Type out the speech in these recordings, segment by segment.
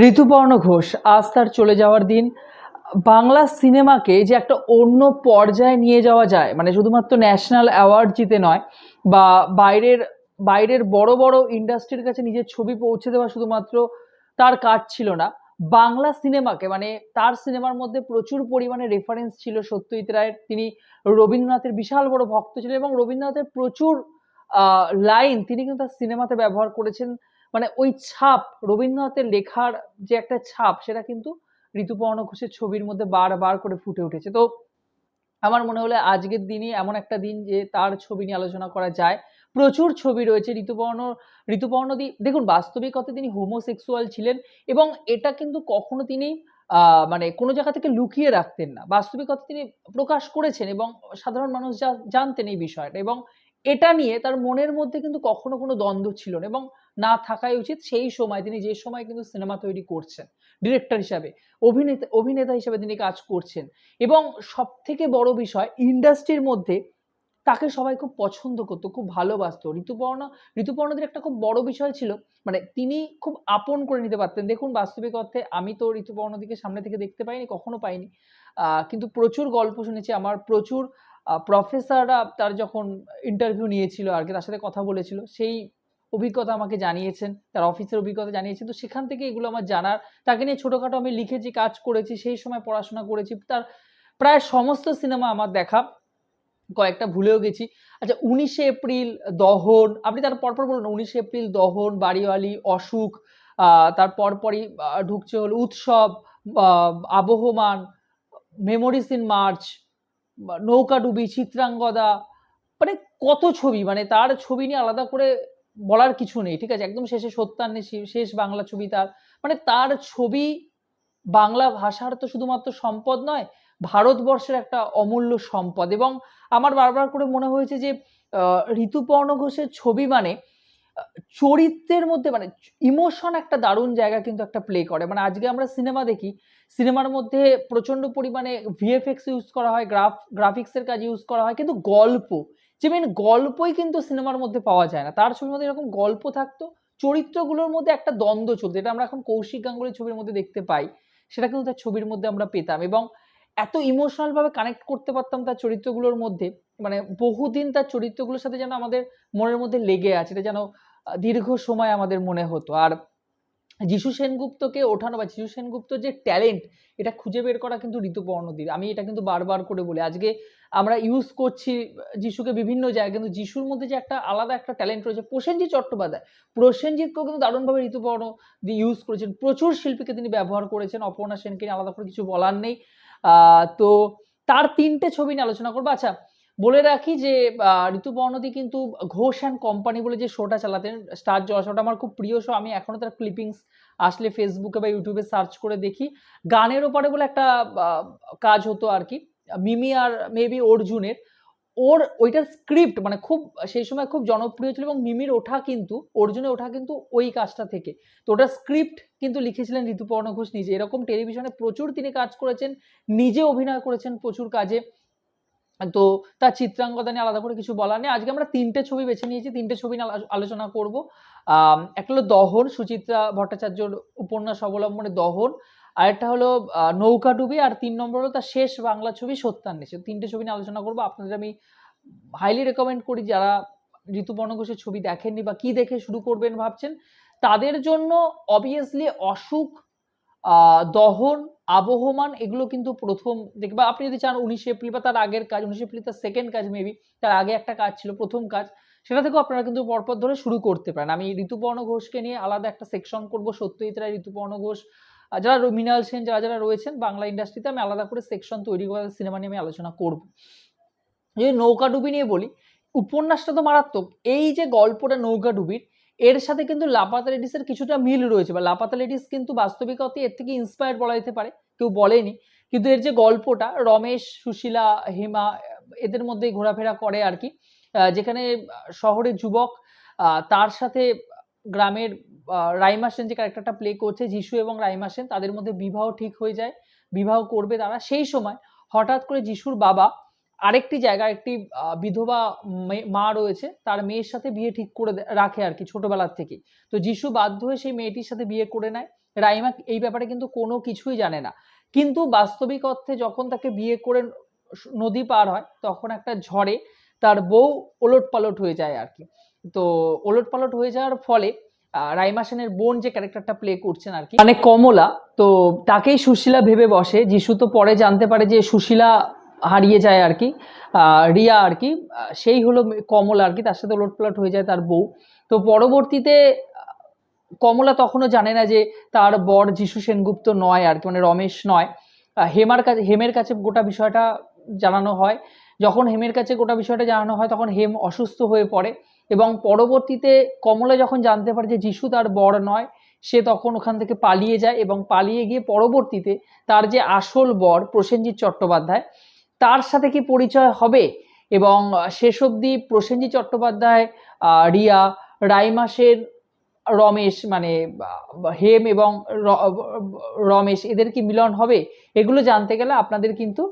ঋতুপর্ণ ঘোষ, আজ তার চলে যাওয়ার দিন। বাংলা সিনেমাকে যে একটা অন্য পর্যায়ে নিয়ে যাওয়া যায় মানে শুধুমাত্র ন্যাশনাল অ্যাওয়ার্ড জিতে নয়, বা বাইরের বাইরের বড় বড় ইন্ডাস্ট্রির কাছে নিজের ছবি পৌঁছে দেওয়া শুধুমাত্র তার কাজ ছিল না, বাংলা সিনেমাকে মানে তার সিনেমার মধ্যে প্রচুর পরিমাণে রেফারেন্স ছিল সত্যজিৎ রায়ের। তিনি রবীন্দ্রনাথের বিশাল বড় ভক্ত ছিলেন এবং রবীন্দ্রনাথের প্রচুর লাইন তিনি কিন্তু তার সিনেমাতে ব্যবহার করেছেন। মানে ওই ছাপ, রবীন্দ্রনাথের লেখার যে একটা ছাপ, সেটা কিন্তু ঋতুপর্ণ ঘোষের ছবির মধ্যে বারবার করে ফুটে উঠেছে। তো আমার মনে হলো আজকের দিনই এমন একটা দিন যে তার ছবি নিয়ে আলোচনা করা যায়। প্রচুর ছবি রয়েছে ঋতুপর্ণ ঋতুপর্ণ দি, দেখুন বাস্তবিকতা তিনি হোমোসেক্সুয়াল ছিলেন এবং এটা কিন্তু কখনো তিনি মানে কোনো জায়গা থেকে লুকিয়ে রাখতেন না। বাস্তবিকতা তিনি প্রকাশ করেছেন এবং সাধারণ মানুষ যা- জানতেন এই বিষয়টা এবং এটা নিয়ে তার মনের মধ্যে কিন্তু কখনো কোনো দ্বন্দ্ব ছিল না এবং না থাকাই উচিত। সেই সময় তিনি যে সময় কিন্তু সিনেমা তৈরি করছেন, ডিরেক্টর হিসাবে, অভিনেতা অভিনেতা হিসাবে তিনি কাজ করছেন। এবং সব থেকে বড় বিষয়, ইন্ডাস্ট্রির মধ্যে তাকে সবাই খুব পছন্দ করতো, খুব ভালোবাসতো। ঋতুপর্ণ, ঋতুপর্ণদের একটা খুব বড় বিষয় ছিল মানে তিনি খুব আপন করে নিতে পারতেন। দেখুন, বাস্তবিক অর্থে আমি তো ঋতুপর্ণদিকে সামনে থেকে দেখতে পাইনি, কখনো পাইনি। কিন্তু প্রচুর গল্প শুনেছি। আমার প্রচুর প্রফেসররা তার যখন ইন্টারভিউ নিয়েছিল আর কি, তার সাথে কথা বলেছিল, সেই অভিজ্ঞতা আমাকে জানিয়েছেন, তার অফিসের অভিজ্ঞতা জানিয়েছেন। তো সেখান থেকে এগুলো আমার জানার, তাকে নিয়ে ছোটোখাটো আমি লিখেছি কাজ করেছি, সেই সময় পড়াশোনা করেছি, তার প্রায় সমস্ত সিনেমা আমার দেখা। কয়েকটা ভুলেও গেছি। আচ্ছা উনিশে এপ্রিল দহন, আপনি তার পরপর বলুন, উনিশে এপ্রিল দহন, বাড়িওয়ালি, অসুখ তার পরপরই ঢুকছে হলো উৎসব আবহমান memories in March Noukadubi Chitrangada মানে কত ছবি মানে তার ছবি নিয়ে আলাদা করে বলার কিছু নেই, ঠিক আছে? একদম শেষে সত্যান্নে শেষ বাংলা ছবি তার। মানে তার ছবি বাংলা ভাষার তো শুধুমাত্র সম্পদ নয়, ভারতবর্ষের একটা অমূল্য সম্পদ। এবং আমার বারবার করে মনে হয়েছে যে ঋতুপর্ণ ঘোষের ছবি মানে চরিত্রের মধ্যে মানে ইমোশন একটা দারুণ জায়গা কিন্তু একটা প্লে করে। মানে আজকে আমরা সিনেমা দেখি, সিনেমার মধ্যে প্রচণ্ড পরিমাণে ভিএফএক্স ইউজ করা হয় গ্রাফ গ্রাফিক্সের কাজ ইউজ করা হয়, কিন্তু গল্প যে মেন গল্পই কিন্তু সিনেমার মধ্যে পাওয়া যায় না। তার ছবির মধ্যে এরকম গল্প থাকতো, চরিত্রগুলোর মধ্যে একটা দ্বন্দ্ব চলতো এটা আমরা এখন কৌশিক গাঙ্গুলির ছবির মধ্যে দেখতে পাই, সেটা কিন্তু তার ছবির মধ্যে আমরা পেতাম এবং এত ইমোশনাল ভাবে কানেক্ট করতে পারতাম তার চরিত্রগুলোর মধ্যে মানে বহুদিন তার চরিত্রগুলোর সাথে যেন আমাদের মনের মধ্যে লেগে আছে, এটা যেন দীর্ঘ সময় আমাদের মনে হতো। আর যিশু সেনগুপ্তকে ওঠানো বা যিশু সেনগুপ্তর যে ট্যালেন্ট, এটা খুঁজে বের করা কিন্তু ঋতুপর্ণদির আমি এটা কিন্তু বারবার করে বলি। আজকে আমরা ইউজ করছি যিশুকে বিভিন্ন জায়গায়, কিন্তু যিশুর মধ্যে যে একটা আলাদা একটা ট্যালেন্ট রয়েছে, প্রসেনজিৎ চট্টোপাধ্যায়। প্রসেনজিৎকেও কিন্তু দারুণভাবে ঋতুপর্ণ দিয়ে ইউজ করেছেন। প্রচুর শিল্পীকে তিনি ব্যবহার করেছেন। অপর্ণা সেনকে আলাদা করে কিছু বলার নেই। তো তার তিনটে ছবি নিয়ে আলোচনা করব। আচ্ছা বলে রাখি যে ঋতুপর্ণদি কিন্তু ঘোষ অ্যান্ড কোম্পানি বলে যে শোটা চালাতেন স্টার জলসা ওটা আমার খুব প্রিয় শো আমি এখনও তার ক্লিপিংস আসলে ফেসবুকে বা ইউটিউবে সার্চ করে দেখি। গানের ওপরে বলে একটা কাজ হতো আর কি, মিমি আর মেবি অর্জুনের। ওর ওইটার স্ক্রিপ্ট মানে খুব, সেই সময় খুব জনপ্রিয় ছিল এবং মিমির ওঠা কিন্তু, অর্জুনের ওঠা কিন্তু ওই কাজটা থেকে। তো ওটার স্ক্রিপ্ট কিন্তু লিখেছিলেন ঋতুপর্ণ ঘোষ নিজে। এরকম টেলিভিশনে প্রচুর তিনি কাজ করেছেন, নিজে অভিনয় করেছেন প্রচুর কাজে। তো তার চিত্রাঙ্গদা নিয়ে আলাদা করে কিছু বলার নেই। আজকে আমরা তিনটে ছবি বেছে নিয়েছি তিনটে ছবি নিয়ে আলো- আলোচনা করব। একটা হলো দহন সুচিত্রা ভট্টাচার্যর উপন্যাস অবলম্বনে দহন আর একটা হলো আহ, নৌকাডুবি আর তিন নম্বর হলো তার শেষ বাংলা ছবি সত্যান্বেষে। তিনটে ছবি নিয়ে আলোচনা করব। আপনাদের আমি হাইলি রেকমেন্ড করি যারা ঋতুপর্ণ ঘোষের ছবি দেখেননি বা কি দেখে শুরু করবেন ভাবছেন তাদের জন্য অবভিয়াসলি অসুখ দহন, আবহমান এগুলো কিন্তু প্রথম দেখবা আপনি যদি চান উনিশে এপ্রিল বা তার আগের কাজ, উনিশে এপ্রিল তার সেকেন্ড কাজ মেবি তার আগে একটা কাজ ছিল প্রথম কাজ, সেটা থেকেও আপনারা কিন্তু পরপর ধরে শুরু করতে পারেন। আমি ঋতুপর্ণ ঘোষকে নিয়ে আলাদা একটা সেকশন করব, সত্যজিৎ রায়, ঋতুপর্ণ ঘোষ যারা মৃণাল সেন, যারা যারা রয়েছেন বাংলা ইন্ডাস্ট্রিতে আমি আলাদা করে সেকশন তৈরি করে সিনেমা নিয়ে আমি আলোচনা করব। যদি নৌকাডুবি নিয়ে বলি, উপন্যাসটা তো মারাত্মক, এই যে গল্পটা নৌকাডুবির এর সাথে কিন্তু লাপাতা লেডিসের কিছুটা মিল রয়েছে, বা লাপাতা লেডিস কিন্তু বাস্তবিকতে এর থেকে ইন্সপায়ার্ড বলা যেতে পারে, কেউ বলেনি। কিন্তু এর যে গল্পটা, রমেশ, সুশীলা, হেমা, এদের মধ্যে ঘোরাফেরা করে আর কি যেখানে শহরের যুবক তার সাথে গ্রামের রাইমা সেন যে ক্যারেক্টারটা প্লে করছে, যিশু এবং রাইমা সেন, তাদের মধ্যে বিবাহ ঠিক হয়ে যায়, বিবাহ করবে তারা। সেই সময় হঠাৎ করে যিশুর বাবা আরেকটি জায়গায় একটি বিধবা মে- রয়েছে, তার মেয়ের সাথে বিয়ে ঠিক করে রাখে আর কি ছোটবেলার থেকে। তো যিশু বাধ্য হয়ে সেই মেয়েটির সাথে বিয়ে করে নেয়। রাইমা এই ব্যাপারে কিন্তু কোনো কিছুই জানে না। কিন্তু বাস্তবিক অর্থে যখন তাকে বিয়ে করে নদী পার হয়, তখন একটা ঝড়ে তার বউ ওলট পালট হয়ে যায় আর কি। তো ওলট পালট হয়ে যাওয়ার ফলে রাইমা সেনের বোন যে ক্যারেক্টারটা প্লে করছেন আর কি মানে কমলা, তো তাকেই সুশীলা ভেবে বসে। যিশু তো পরে জানতে পারে যে সুশীলা হারিয়ে যায় আর কি। রিয়া আর কি সেই হলো কমলা আর কি, তার সাথে ওলট পালট হয়ে যায় তার বউ। তো পরবর্তীতে, কমলা তখনও জানে না যে তার বর যিশু সেনগুপ্ত নয় আর কি মানে রমেশ নয়। হেমার কাছে, হেমের কাছে গোটা বিষয়টা জানানো হয়। যখন হেমের কাছে গোটা বিষয়টা জানানো হয়, তখন হেম অসুস্থ হয়ে পড়ে এবং পরবর্তীতে কমলা যখন জানতে পারে যে যিশু তার বর নয়, সে তখন ওখান থেকে পালিয়ে যায় এবং পালিয়ে গিয়ে পরবর্তীতে তার যে আসল বর প্রসেনজিৎ চট্টোপাধ্যায় তার সাথে কি পরিচয় হবে? এবং শেষ অবধি প্রসেনজিৎ চট্টোপাধ্যায় রিয়া, রাইমাসের রমেশ মানে হেম এবং রমেশ, এদের কি মিলন হবে? এগুলো জানতে গেলে আপনাদের কিন্তু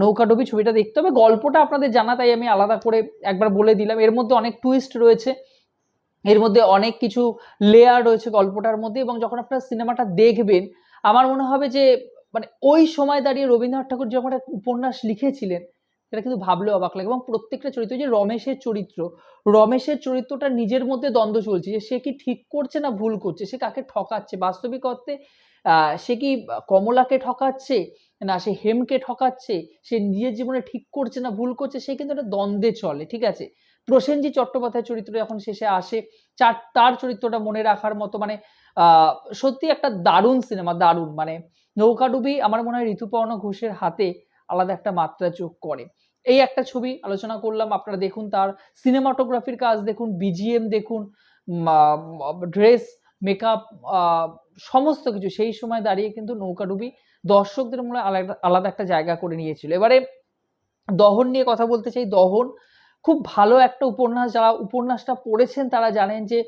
নৌকাডুবি ছবিটা দেখতে হবে। গল্পটা আপনাদের জানা, তাই আমি আলাদা করে একবার বলে দিলাম। এর মধ্যে অনেক টুইস্ট রয়েছে। এর মধ্যে অনেক কিছু লেয়ার রয়েছে গল্পটার মধ্যে এবং যখন আপনারা সিনেমাটা দেখবেন, আমার মনে হবে যে মানে ওই সময় দাঁড়িয়ে রবীন্দ্রনাথ ঠাকুর যখন একটা উপন্যাস লিখেছিলেন, সেটা কিন্তু ভাবলেও অবাক লাগে এবং প্রত্যেকটা চরিত্র যে রমেশের চরিত্র, রমেশের চরিত্রটা নিজের মধ্যে দ্বন্দ্ব চলছে যে সে কি ঠিক করছে না ভুল করছে, সে কাকে ঠকাচ্ছে? বাস্তবিক অর্থে সে কি কমলাকে ঠকাচ্ছে? না, সে হেমকে ঠকাচ্ছে? সে নিজের জীবনে ঠিক করছে না ভুল করছে? সে কিন্তু একটা দ্বন্দ্বে চলে, ঠিক আছে? প্রসেনজিৎ চট্টোপাধ্যায়ের চরিত্র যখন শেষে আসে, চার, তার চরিত্রটা মনে রাখার মতো মানে সত্যি একটা দারুণ সিনেমা, দারুণ মানে নৌকাডুবি আমার মনে হয় ঋতুপর্ণ ঘোষের হাতে আলাদা একটা মাত্রা যোগ করে। এই একটা ছবি আলোচনা করলাম, আপনারা দেখুন তার সিনেমাটোগ্রাফির কাজ দেখুন বিজিএম দেখুন ড্রেস মেকআপ সমস্ত কিছু। সেই সময় দাঁড়িয়ে কিন্তু নৌকাডুবি দর্শকদের মনে আলাদা আলাদা একটা জায়গা করে নিয়েছিল। এবারে দহন নিয়ে কথা বলতে চাই। দহন খুব ভালো একটা উপন্যাস, যারা উপন্যাসটা পড়েছেন তারা জানেন যে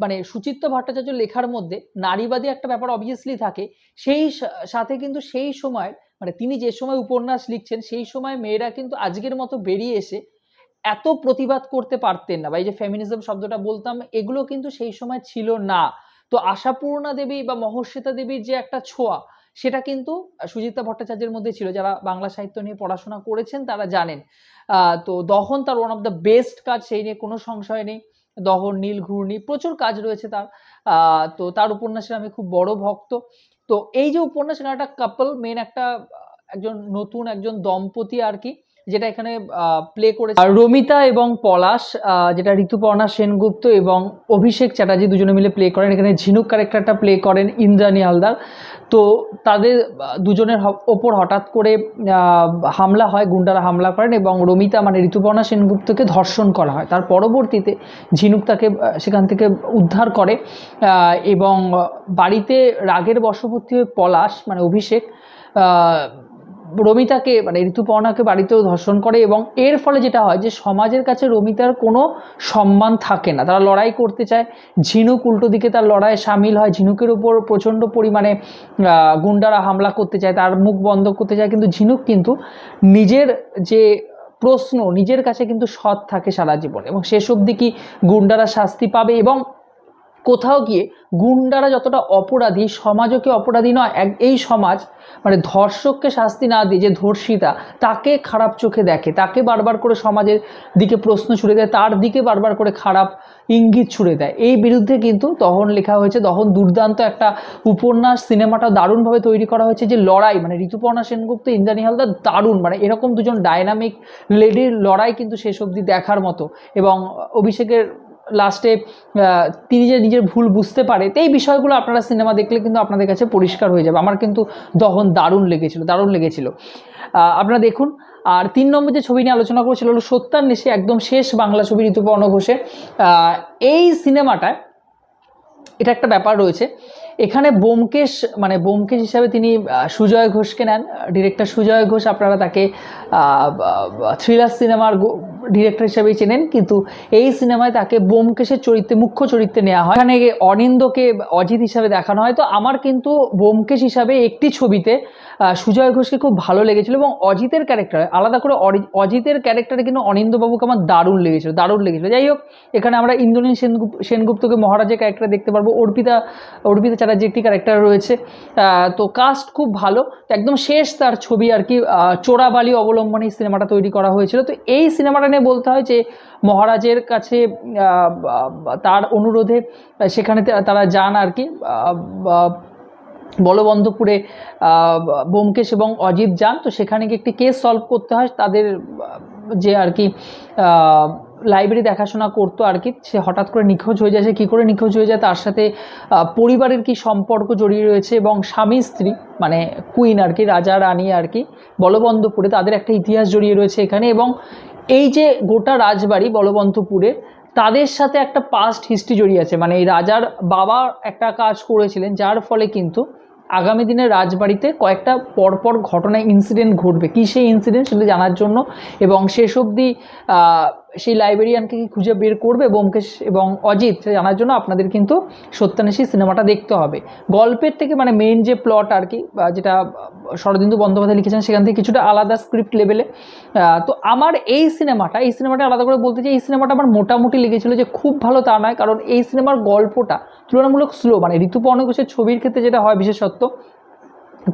মানে সুচিত্র ভট্টাচার্য লেখার মধ্যে নারীবাদী একটা ব্যাপার অবভিয়াসলি থাকে। সেই সাথে কিন্তু সেই সময় মানে তিনি যে সময় উপন্যাস লিখছেন, সেই সময় মেয়েরা কিন্তু আজকের মতো বেরিয়ে এসে এত প্রতিবাদ করতে পারতেন না। বা এই যে ফেমিনিজম শব্দটা বলতাম, এগুলো কিন্তু সেই সময় ছিল না। তো আশাপূর্ণা দেবী বা মহর্ষিতা দেবীর যে একটা ছোঁয়া, সেটা কিন্তু সুজিতা ভট্টাচার্যের মধ্যে ছিল। যারা বাংলা সাহিত্য নিয়ে পড়াশোনা করেছেন তারা জানেন। তো দহন তার ওয়ান অফ দ্য বেস্ট কাজ, সেই নিয়ে কোনো সংশয় নেই। দহন, নীল ঘূর্ণি, প্রচুর কাজ রয়েছে তার। তো তার উপন্যাসের আমি খুব বড় ভক্ত। তো এই যে উপন্যাস একটা কাপল মেন একটা একজন নতুন, একজন দম্পতি আর কি। যেটা এখানে প্লে করে রমিতা এবং পলাশ যেটা ঋতুপর্ণা সেনগুপ্ত এবং অভিষেক চ্যাটার্জি দুজনে মিলে প্লে করেন। এখানে ঝিনুক ক্যারেক্টারটা প্লে করেন ইন্দ্রাণী হালদার। তো তাদের দুজনের ওপর হঠাৎ করে হামলা হয়, গুন্ডারা হামলা করেন এবং রমিতা মানে ঋতুপর্ণা সেনগুপ্তকে ধর্ষণ করা হয়। তার পরবর্তীতে ঝিনুক তাকে সেখান থেকে উদ্ধার করে এবং বাড়িতে রাগের বশবর্তী হয়ে পলাশ মানে অভিষেক রমিতাকে মানে ঋতুপর্ণাকে বাড়িতেও ধর্ষণ করে এবং এর ফলে যেটা হয় যে সমাজের কাছে রমিতার কোনো সম্মান থাকে না। তারা লড়াই করতে চায়, ঝিনুক উল্টো দিকে তার লড়াইয়ে সামিল হয়, ঝিনুকের উপর প্রচণ্ড পরিমাণে গুন্ডারা হামলা করতে চায়, তার মুখ বন্ধ করতে চায়, কিন্তু ঝিনুক কিন্তু নিজের যে প্রশ্ন, নিজের কাছে কিন্তু সৎ থাকে সারা জীবন এবং শেষ অবধি কি গুন্ডারা শাস্তি পাবে এবং কোথাও গিয়ে গুন্ডারা যতটা অপরাধী, সমাজও কি অপরাধী নয়, এক এই সমাজ মানে ধর্ষককে শাস্তি না দিয়ে যে ধর্ষিতা, তাকে খারাপ চোখে দেখে, তাকে বারবার করে সমাজের দিকে প্রশ্ন ছুড়ে দেয়, তার দিকে বারবার করে খারাপ ইঙ্গিত ছুড়ে দেয়। এই বিরুদ্ধে কিন্তু দহন লেখা হয়েছে, দহন দুর্দান্ত একটা উপন্যাস, সিনেমাটা দারুণভাবে তৈরি করা হয়েছে যে লড়াই মানে ঋতুপর্ণা সেনগুপ্ত, ইন্দ্রাণী হালদার দারুণ মানে এরকম দুজন ডায়নামিক লেডির লড়াই কিন্তু শেষ অবধি দেখার মতো এবং অভিষেকের লাস্টে তিনি যে নিজের ভুল বুঝতে পারে, তো এই বিষয়গুলো আপনারা সিনেমা দেখলে কিন্তু আপনাদের কাছে পরিষ্কার হয়ে যাবে। আমার কিন্তু দহন দারুণ লেগেছিল দারুণ লেগেছিল। আপনারা দেখুন, আর তিন নম্বর যে ছবি নিয়ে আলোচনা করেছিল হলো নেশে একদম শেষ বাংলা ছবি ঋতুপর্ণ ঘোষের। এই সিনেমাটায় এটা একটা ব্যাপার রয়েছে, এখানে বোমকেশ মানে বোমকেশ হিসাবে তিনি সুজয় ঘোষকে নেন। ডিরেক্টর সুজয় ঘোষ, আপনারা তাকে থ্রিলার সিনেমার ডিরেক্টর হিসেবেই চেনেন, কিন্তু এই সিনেমায় তাকে বোমকেশের চরিত্রে, মুখ্য চরিত্রে নেওয়া হয়। এখানে অনিন্দকে অজিত হিসাবে দেখানো হয়। তো আমার কিন্তু বোমকেশ হিসাবে একটি ছবিতে সুজয় ঘোষকে খুব ভালো লেগেছিল এবং অজিতের ক্যারেক্টার আলাদা করে অজিতের ক্যারেক্টারে কিন্তু অনিন্দবাবুকে আমার দারুণ লেগেছিল দারুণ লেগেছিল। যাই হোক, এখানে আমরা ইন্দ্রনীল সেনগুপ, সেনগুপ্তকে মহারাজের ক্যারেক্টার দেখতে পারব। অর্পিতা অর্পিতা চ্যাটার্জি একটি ক্যারেক্টার রয়েছে। তো কাস্ট খুব ভালো। একদম শেষ তার ছবি আর কি চোরাবালি অবলম্বনে সিনেমাটা তৈরি করা হয়েছিল। তো এই সিনেমাটা নিয়ে বলতে হয় যে, মহারাজের কাছে তার অনুরোধে সেখানে তারা যান আর কি। আহ, বা- বলবন্তপুরে আহ, ব্যোমকেশ এবং অজিত যান। তো সেখানে গিয়ে একটি কেস সলভ করতে হয়। তাদের যে আর কি লাইব্রেরি দেখাশোনা করতো আর কি সে হঠাৎ করে নিখোঁজ হয়ে যায়। সে কী করে নিখোঁজ হয়ে যায়? তার সাথে পরিবারের কি সম্পর্ক জড়িয়ে রয়েছে এবং স্বামী স্ত্রী মানে কুইন আর কি রাজা রানী আর কি বলবন্তপুরে তাদের একটা ইতিহাস জড়িয়ে রয়েছে এখানে। এবং এই যে গোটা রাজবাড়ি বলবন্তপুরের তাদের সাথে একটা পাস্ট হিস্ট্রি জড়িয়ে আছে। মানে এই রাজার বাবা একটা কাজ করেছিলেন যার ফলে কিন্তু আগামী দিনে রাজবাড়িতে কয়েকটা পরপর ঘটনা ইনসিডেন্ট ঘটবে। কী সেই ইনসিডেন্ট সেটা জানার জন্য? এবং শেষ অবধি সেই লাইব্রেরিয়ানকে কি খুঁজে বের করবে ব্যোমকেশ এবং অজিত জানার জন্য আপনাদের কিন্তু সত্যান্বেষী সিনেমাটা দেখতে হবে। গল্পের থেকে মানে মেইন যে প্লট আর কি, বা যেটা শরদিন্দু বন্দ্যোপাধ্যায় লিখেছেন, সেখান থেকে কিছুটা আলাদা স্ক্রিপ্ট লেভেলে তো আমার এই সিনেমাটা এই সিনেমাটা আলাদা করে বলতে চাই, এই সিনেমাটা আমার মোটামুটি লেগেছিল যে খুব ভালো তা নয়, কারণ এই সিনেমার গল্পটা তুলনামূলক স্লো মানে ঋতুপর্ণ ঘোষের ছবির ক্ষেত্রে যেটা হয় বিশেষত্ব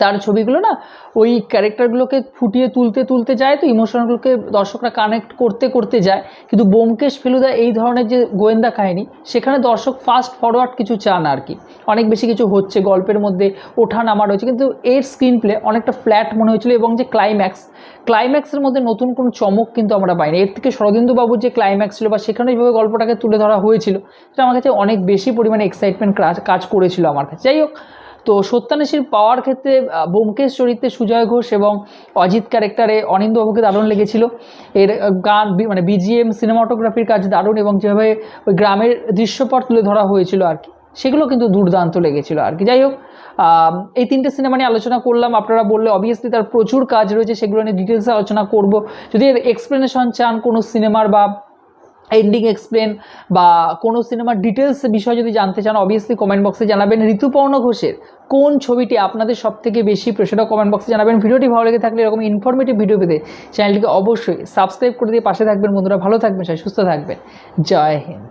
তার ছবিগুলো না, ওই ক্যারেক্টারগুলোকে ফুটিয়ে তুলতে তুলতে যায়, তো ইমোশনগুলোকে দর্শকরা কানেক্ট করতে করতে যায়। কিন্তু ব্যোমকেশ ফেলুদা এই ধরনের যে গোয়েন্দা কাহিনী, সেখানে দর্শক ফাস্ট ফরওয়ার্ড কিছু চান আর কি। অনেক বেশি কিছু হচ্ছে, গল্পের মধ্যে ওঠা নামা রয়েছে কিন্তু এর স্ক্রিন প্লে অনেকটা ফ্ল্যাট মনে হয়েছিল এবং যে ক্লাইম্যাক্স ক্লাইম্যাক্সের মধ্যে নতুন কোনো চমক কিন্তু আমরা পাইনি। এর থেকে শরদিন্দু বাবুর যে ক্লাইম্যাক্স ছিল বা সেখানে যেভাবে গল্পটাকে তুলে ধরা হয়েছিল, সেটা আমার কাছে অনেক বেশি পরিমাণে এক্সাইটমেন্ট কাজ করেছিল আমার কাছে। যাই হোক তো সত্যান্বেষীর পাওয়ার ক্ষেত্রে আহ, ব্যোমকেশ চরিত্রে সুজয় ঘোষ এবং অজিত ক্যারেক্টারে অনিন্দবাবুকে দারুণ লেগেছিল। এর গান মানে বিজিএম সিনেমাটোগ্রাফির কাজ দারুণ এবং যেভাবে ওই গ্রামের দৃশ্যপট তুলে ধরা হয়েছিল আর কি সেগুলো কিন্তু দুর্দান্ত লেগেছিল আর কি। যাই হোক এই তিনটে সিনেমা নিয়ে আলোচনা করলাম। আপনারা বললে অবভিয়াসলি তার প্রচুর কাজ রয়েছে সেগুলো নিয়ে ডিটেলসে আলোচনা করব। যদি এর এক্সপ্লেনেশন চান কোনো সিনেমার বা এন্ডিং এক্সপ্লেন বা কোনো সিনেমার ডিটেলস বিষয় যদি জানতে চান অবভিয়াসলি কমেন্ট বক্সে জানাবেন ঋতুপর্ণ ঘোষের কোন ছবিটি আপনাদের সবথেকে বেশি প্রশ্নটা কমেন্ট বক্সে জানাবেন। ভিডিওটি ভালো লেগে থাকলে এরকম ইনফরমেটিভ ভিডিও পেতে চ্যানেলটিকে অবশ্যই সাবস্ক্রাইব করে দিয়ে পাশে থাকবেন। বন্ধুরা ভালো থাকবেন সুস্থ থাকবেন। জয় হিন্দ।